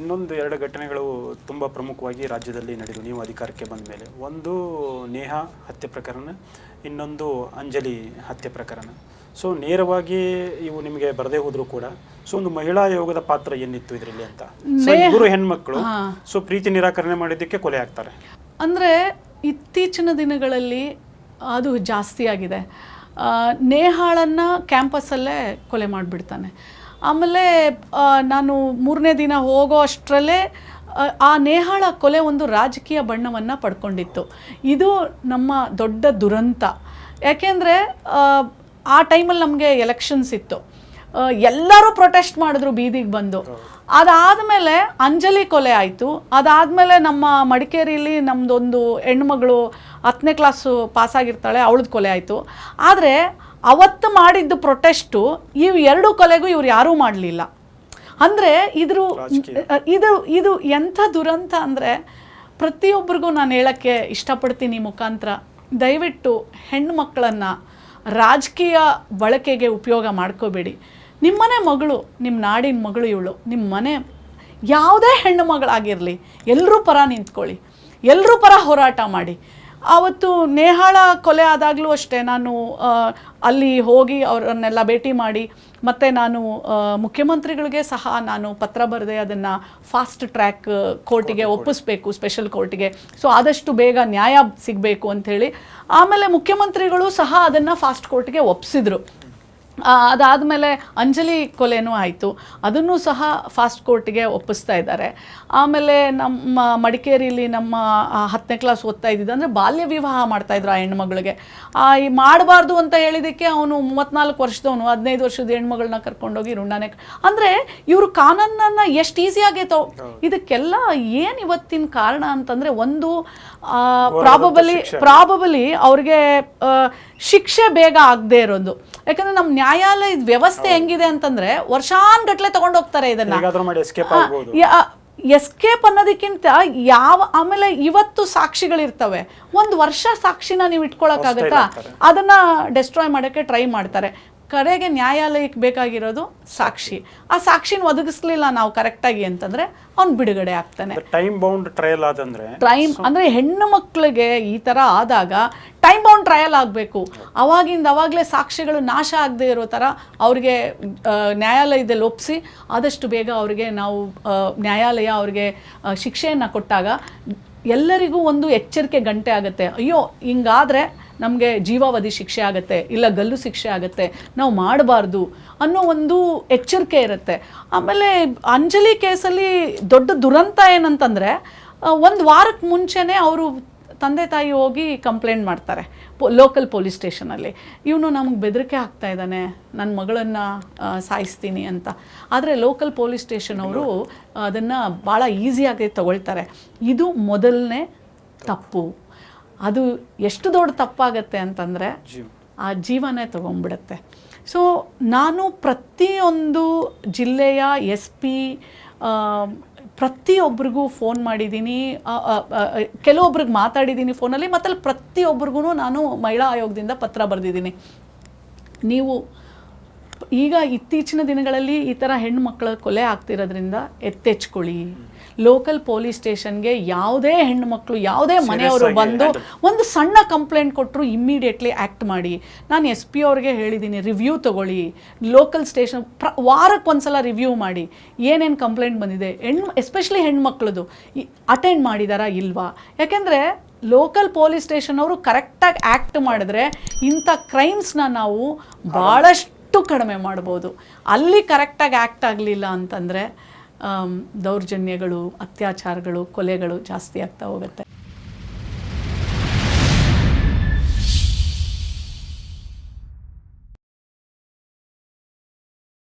ಇನ್ನೊಂದು ಎರಡು ಘಟನೆಗಳು ತುಂಬ ಪ್ರಮುಖವಾಗಿ ರಾಜ್ಯದಲ್ಲಿ ನಡೆದು ನೀವು ಅಧಿಕಾರಕ್ಕೆ ಬಂದ ಮೇಲೆ. ಒಂದು ನೇಹ ಹತ್ಯೆ ಪ್ರಕರಣ ಇನ್ನೊಂದು ಅಂಜಲಿ ಹತ್ಯೆ ಪ್ರಕರಣ. ಸೊ ನೇರವಾಗಿ ಇವು ನಿಮಗೆ ಬರದೇ ಹೋದ್ರು ಕೂಡ ಸೊ ಒಂದು ಮಹಿಳಾ ಯೋಗದ ಪಾತ್ರ ಏನಿತ್ತು ಇದರಲ್ಲಿ ಅಂತ? ಸೊ ಇಬ್ಬರು ಹೆಣ್ಮಕ್ಳು ಸೊ ಪ್ರೀತಿ ನಿರಾಕರಣೆ ಮಾಡಿದ್ದಕ್ಕೆ ಕೊಲೆ ಆಗ್ತಾರೆ. ಅಂದರೆ ಇತ್ತೀಚಿನ ದಿನಗಳಲ್ಲಿ ಅದು ಜಾಸ್ತಿ ಆಗಿದೆ. ಆ, ನೇಹಾಳನ್ನು ಕ್ಯಾಂಪಸ್ಸಲ್ಲೇ ಕೊಲೆ ಮಾಡಿಬಿಡ್ತಾನೆ. ಆಮೇಲೆ ನಾನು ಮೂರನೇ ದಿನ ಹೋಗೋ ಅಷ್ಟರಲ್ಲೇ ಆ, ನೇಹಾಳ ಕೊಲೆ ಒಂದು ರಾಜಕೀಯ ಬಣ್ಣವನ್ನು ಪಡ್ಕೊಂಡಿತ್ತು. ಇದು ನಮ್ಮ ದೊಡ್ಡ ದುರಂತ. ಯಾಕೆಂದರೆ ಆ ಟೈಮಲ್ಲಿ ನಮಗೆ ಎಲೆಕ್ಷನ್ಸ್ ಇತ್ತು. ಎಲ್ಲರೂ ಪ್ರೊಟೆಸ್ಟ್ ಮಾಡಿದ್ರು ಬೀದಿಗೆ ಬಂದು. ಅದಾದಮೇಲೆ ಅಂಜಲಿ ಕೊಲೆ ಆಯಿತು. ಅದಾದಮೇಲೆ ನಮ್ಮ ಮಡಿಕೇರಿಯಲ್ಲಿ ನಮ್ಮದೊಂದು ಹೆಣ್ಮಗಳು ಹತ್ತನೇ ಕ್ಲಾಸು ಪಾಸಾಗಿರ್ತಾಳೆ ಅವಳದ್ದು ಕೊಲೆ ಆಯಿತು. ಆದರೆ ಅವತ್ತು ಮಾಡಿದ್ದು ಪ್ರೊಟೆಸ್ಟು ಇವು ಎರಡು ಕೊಲೆಗೂ ಇವ್ರು ಯಾರೂ ಮಾಡಲಿಲ್ಲ. ಅಂದರೆ ಇದ್ರ ಇದು ಇದು ಎಂಥ ದುರಂತ ಅಂದರೆ ಪ್ರತಿಯೊಬ್ಬರಿಗೂ ನಾನು ಹೇಳೋಕ್ಕೆ ಇಷ್ಟಪಡ್ತೀನಿ ಮುಖಾಂತರ. ದಯವಿಟ್ಟು ಹೆಣ್ಣು ಮಕ್ಕಳನ್ನು ರಾಜಕೀಯ ಬಳಕೆಗೆ ಉಪಯೋಗ ಮಾಡ್ಕೋಬೇಡಿ. ನಿಮ್ಮನೆ ಮಗಳು ನಿಮ್ಮ ನಾಡಿನ ಮಗಳು ಇವಳು ನಿಮ್ಮ ಮನೆ ಯಾವುದೇ ಹೆಣ್ಣು ಮಗಳಾಗಿರಲಿ ಎಲ್ಲರೂ ಪರ ನಿಂತ್ಕೊಳ್ಳಿ. ಎಲ್ಲರೂ ಪರ ಹೋರಾಟ ಮಾಡಿ. ಆವತ್ತು ನೇಹಾಳ ಕೊಲೆ ಆದಾಗಲೂ ಅಷ್ಟೇ. ನಾನು ಅಲ್ಲಿ ಹೋಗಿ ಅವರನ್ನೆಲ್ಲ ಭೇಟಿ ಮಾಡಿ ಮತ್ತು ನಾನು ಮುಖ್ಯಮಂತ್ರಿಗಳಿಗೆ ಸಹ ನಾನು ಪತ್ರ ಬರೆದೆ ಅದನ್ನು ಫಾಸ್ಟ್ ಟ್ರ್ಯಾಕ್ ಕೋರ್ಟಿಗೆ ಒಪ್ಪಿಸ್ಬೇಕು ಸ್ಪೆಷಲ್ ಕೋರ್ಟಿಗೆ. ಸೊ ಆದಷ್ಟು ಬೇಗ ನ್ಯಾಯ ಸಿಗಬೇಕು ಅಂಥೇಳಿ. ಆಮೇಲೆ ಮುಖ್ಯಮಂತ್ರಿಗಳು ಸಹ ಅದನ್ನು ಫಾಸ್ಟ್ ಕೋರ್ಟ್ಗೆ ಒಪ್ಪಿಸಿದ್ರು ಅದಾದಮೇಲೆ ಅಂಜಲಿ ಕೊಲೆನೂ ಆಯಿತು. ಅದನ್ನು ಸಹ ಫಾಸ್ಟ್ ಕೋರ್ಟ್ಗೆ ಒಪ್ಪಿಸ್ತಾ ಇದ್ದಾರೆ. ಆಮೇಲೆ ನಮ್ಮ ಮಡಿಕೇರಿಯಲ್ಲಿ ನಮ್ಮ ಹತ್ತನೇ ಕ್ಲಾಸ್ ಓದ್ತಾ ಇದ್ದಿದ್ದು ಅಂದರೆ ಬಾಲ್ಯ ವಿವಾಹ ಮಾಡ್ತಾಯಿದ್ರು ಆ ಹೆಣ್ಮಗಳಿಗೆ ಆ, ಈ ಮಾಡಬಾರ್ದು ಅಂತ ಹೇಳಿದ್ದಕ್ಕೆ ಅವನು ಮೂವತ್ನಾಲ್ಕು ವರ್ಷದವನು ಹದಿನೈದು ವರ್ಷದ ಹೆಣ್ಮಗಳನ್ನ ಕರ್ಕೊಂಡೋಗಿ ರುಂಡಾನೆ ಅಂದರೆ ಇವರು ಕಾನೂನನ್ನು ಎಷ್ಟು ಈಸಿಯಾಗಿ ತೋ ಇದಕ್ಕೆಲ್ಲ ಏನು ಇವತ್ತಿನ ಕಾರಣ ಅಂತಂದರೆ ಒಂದು ಪ್ರಾಬಬಲಿ ಪ್ರಾಬಬಲಿ ಅವ್ರಿಗೆ ಶಿಕ್ಷೆ ಬೇಗ ಆಗದೆ ಇರೋದು. ಯಾಕಂದ್ರೆ ನಮ್ಮ ನ್ಯಾಯಾಲಯದ ವ್ಯವಸ್ಥೆ ಹೆಂಗಿದೆ ಅಂತಂದ್ರೆ ವರ್ಷಾನ್ಗಟ್ಲೆ ತಗೊಂಡೋಗ್ತಾರೆ ಇದನ್ನ. ಎಸ್ಕೇಪ್ ಅನ್ನೋದಕ್ಕಿಂತ ಯಾವ ಆಮೇಲೆ ಇವತ್ತು ಸಾಕ್ಷಿಗಳಿರ್ತವೆ ಒಂದು ವರ್ಷ ಸಾಕ್ಷಿನ ನೀವು ಇಟ್ಕೊಳಕ್ಕಾಗತ್ತಾ ಅದನ್ನ ಡೆಸ್ಟ್ರಾಯ್ ಮಾಡೋಕ್ಕೆ ಟ್ರೈ ಮಾಡ್ತಾರೆ. ಕಡೆಗೆ ನ್ಯಾಯಾಲಯಕ್ಕೆ ಬೇಕಾಗಿರೋದು ಸಾಕ್ಷಿ. ಆ ಸಾಕ್ಷಿನ ಒದಗಿಸ್ಲಿಲ್ಲ ನಾವು ಕರೆಕ್ಟಾಗಿ ಅಂತಂದ್ರೆ ಅವ್ನು ಬಿಡುಗಡೆ ಆಗ್ತಾನೆ. ಟೈಮ್ ಬೌಂಡ್ ಟ್ರಯಲ್ ಆದಂದ್ರೆ ಟೈಮ್ ಅಂದರೆ ಹೆಣ್ಣು ಮಕ್ಕಳಿಗೆ ಈ ಥರ ಆದಾಗ ಟೈಮ್ ಬೌಂಡ್ ಟ್ರಯಲ್ ಆಗಬೇಕು. ಅವಾಗಿಂದ ಅವಾಗಲೇ ಸಾಕ್ಷಿಗಳು ನಾಶ ಆಗದೆ ಇರೋ ಥರ ಅವ್ರಿಗೆ ನ್ಯಾಯಾಲಯದಲ್ಲಿ ಒಪ್ಪಿಸಿ ಆದಷ್ಟು ಬೇಗ ಅವ್ರಿಗೆ ನಾವು ನ್ಯಾಯಾಲಯ ಅವ್ರಿಗೆ ಶಿಕ್ಷೆಯನ್ನು ಕೊಟ್ಟಾಗ ಎಲ್ಲರಿಗೂ ಒಂದು ಎಚ್ಚರಿಕೆ ಗಂಟೆ ಆಗುತ್ತೆ. ಅಯ್ಯೋ ಹಿಂಗಾದರೆ ನಮಗೆ ಜೀವಾವಧಿ ಶಿಕ್ಷೆ ಆಗುತ್ತೆ, ಇಲ್ಲ ಗಲ್ಲು ಶಿಕ್ಷೆ ಆಗುತ್ತೆ, ನಾವು ಮಾಡಬಾರ್ದು ಅನ್ನೋ ಒಂದು ಎಚ್ಚರಿಕೆ ಇರುತ್ತೆ. ಆಮೇಲೆ ಅಂಜಲಿ ಕೇಸಲ್ಲಿ ದೊಡ್ಡ ದುರಂತ ಏನಂತಂದರೆ ಒಂದು ವಾರಕ್ಕೆ ಮುಂಚೆನೇ ಅವರು ತಂದೆ ತಾಯಿ ಹೋಗಿ ಕಂಪ್ಲೇಂಟ್ ಮಾಡ್ತಾರೆ, ಪೊ, ಲೋಕಲ್ ಪೊಲೀಸ್ ಸ್ಟೇಷನಲ್ಲಿ. ಇವನು ನಮಗೆ ಬೆದರಿಕೆ ಆಗ್ತಾ ಇದ್ದಾನೆ ನನ್ನ ಮಗಳನ್ನು ಸಾಯಿಸ್ತೀನಿ ಅಂತ. ಆದರೆ ಲೋಕಲ್ ಪೊಲೀಸ್ ಸ್ಟೇಷನ್ ಅವರು ಅದನ್ನು ಭಾಳ ಈಸಿಯಾಗಿ ತಗೊಳ್ತಾರೆ. ಇದು ಮೊದಲನೇ ತಪ್ಪು. ಅದು ಎಷ್ಟು ದೊಡ್ಡ ತಪ್ಪಾಗತ್ತೆ ಅಂತಂದರೆ ಆ ಜೀವನೇ ತಗೊಂಡ್ಬಿಡುತ್ತೆ. ಸೊ ನಾನು ಪ್ರತಿಯೊಂದು ಜಿಲ್ಲೆಯ ಎಸ್ ಪಿ ಪ್ರತಿಯೊಬ್ರಿಗೂ ಫೋನ್ ಮಾಡಿದ್ದೀನಿ. ಕೆಲವೊಬ್ರಿಗೆ ಮಾತಾಡಿದ್ದೀನಿ ಫೋನಲ್ಲಿ ಮತ್ತು ಪ್ರತಿಯೊಬ್ರಿಗೂ ಪ್ರತಿಯೊಬ್ಬರಿಗೂ ನಾನು ಮಹಿಳಾ ಆಯೋಗದಿಂದ ಪತ್ರ ಬರೆದಿದ್ದೀನಿ. ನೀವು ಈಗ ಇತ್ತೀಚಿನ ದಿನಗಳಲ್ಲಿ ಈ ಥರ ಹೆಣ್ಣು ಮಕ್ಕಳ ಕೊಲೆ ಆಗ್ತಿರೋದ್ರಿಂದ ಎತ್ತೆಚ್ಕೊಳ್ಳಿ. ಲೋಕಲ್ ಪೊಲೀಸ್ ಸ್ಟೇಷನ್ಗೆ ಯಾವುದೇ ಹೆಣ್ಣು ಮಕ್ಕಳು ಯಾವುದೇ ಮನೆಯವರು ಬಂದು ಒಂದು ಸಣ್ಣ ಕಂಪ್ಲೇಂಟ್ ಕೊಟ್ಟರು ಇಮ್ಮಿಡಿಯೇಟ್ಲಿ ಆ್ಯಕ್ಟ್ ಮಾಡಿ. ನಾನು ಎಸ್ ಪಿ ಅವ್ರಿಗೆ ಹೇಳಿದ್ದೀನಿ ರಿವ್ಯೂ ತಗೊಳ್ಳಿ. ಲೋಕಲ್ ಸ್ಟೇಷನ್ ಪ್ರ ವಾರಕ್ಕೆ ಒಂದ್ಸಲ ರಿವ್ಯೂ ಮಾಡಿ. ಏನೇನು ಕಂಪ್ಲೇಂಟ್ ಬಂದಿದೆ? ಹೆಣ್ಣು ಎಸ್ಪೆಷಲಿ ಹೆಣ್ಮಕ್ಳದು. ಅಟೆಂಡ್ ಮಾಡಿದಾರಾ ಇಲ್ವಾ? ಯಾಕೆಂದರೆ ಲೋಕಲ್ ಪೊಲೀಸ್ ಸ್ಟೇಷನ್ ಅವರು ಕರೆಕ್ಟಾಗಿ ಆ್ಯಕ್ಟ್ ಮಾಡಿದ್ರೆ ಇಂಥ ಕ್ರೈಮ್ಸ್ನ ನಾವು ಭಾಳಷ್ಟು ಕಡಿಮೆ ಮಾಡ್ಬೋದು. ಅಲ್ಲಿ ಕರೆಕ್ಟಾಗಿ ಆ್ಯಕ್ಟ್ ಆಗಲಿಲ್ಲ ಅಂತಂದರೆ ದೌರ್ಜನ್ಯಗಳು ಅತ್ಯಾಚಾರಗಳು ಕೊಲೆಗಳು ಜಾಸ್ತಿ ಆಗ್ತಾ ಹೋಗುತ್ತೆ.